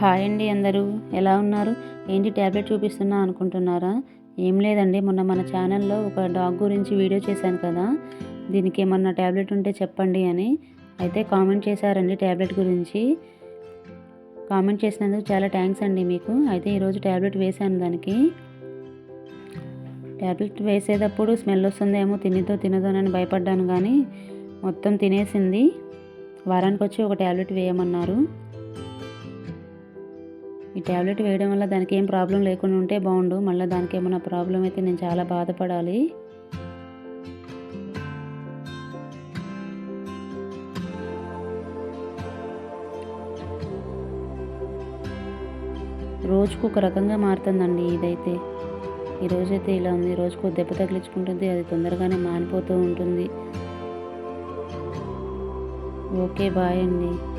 Hi అండి అందరూ. ఎలా ఉన్నారు? ఏంటి ట్యాబ్లెట్ చూపిస్తున్నా అనుకుంటున్నారా? ఏం లేదండి. మొన్న మన ఛానల్లో ఒక డాగ్ గురించి వీడియో చేశాను కదా. దీనికి ఏమన్నా ట్యాబ్లెట్ ఉంటే చెప్పండి అని. అయితే కామెంట్ చేశారండి ట్యాబ్లెట్ గురించి. కామెంట్ చేసినందుకు చాలా థ్యాంక్స్ అండి మీకు. అయితే ఈరోజు ట్యాబ్లెట్ వేశాను దానికి. ట్యాబ్లెట్ వేసేటప్పుడు స్మెల్ వస్తుందేమో తినితో తినదోనని భయపడ్డాను కానీ మొత్తం తినేసింది. వారానికి వచ్చి ఒక ట్యాబ్లెట్ వేయమన్నారు. ఈ ట్యాబ్లెట్ వేయడం వల్ల దానికి ఏం ప్రాబ్లం లేకుండా ఉంటే బాగుండు. మళ్ళీ దానికి ఏమైనా ప్రాబ్లం అయితే నేను చాలా బాధపడాలి. రోజుకు ఒక రకంగా మారుతుందండి ఇదైతే. ఈ రోజైతే ఇలా ఉంది. రోజుకు దెబ్బ తగిలించుకుంటుంది. అది తొందరగానే మానిపోతూ ఉంటుంది. ఓకే బాయ్ అండి.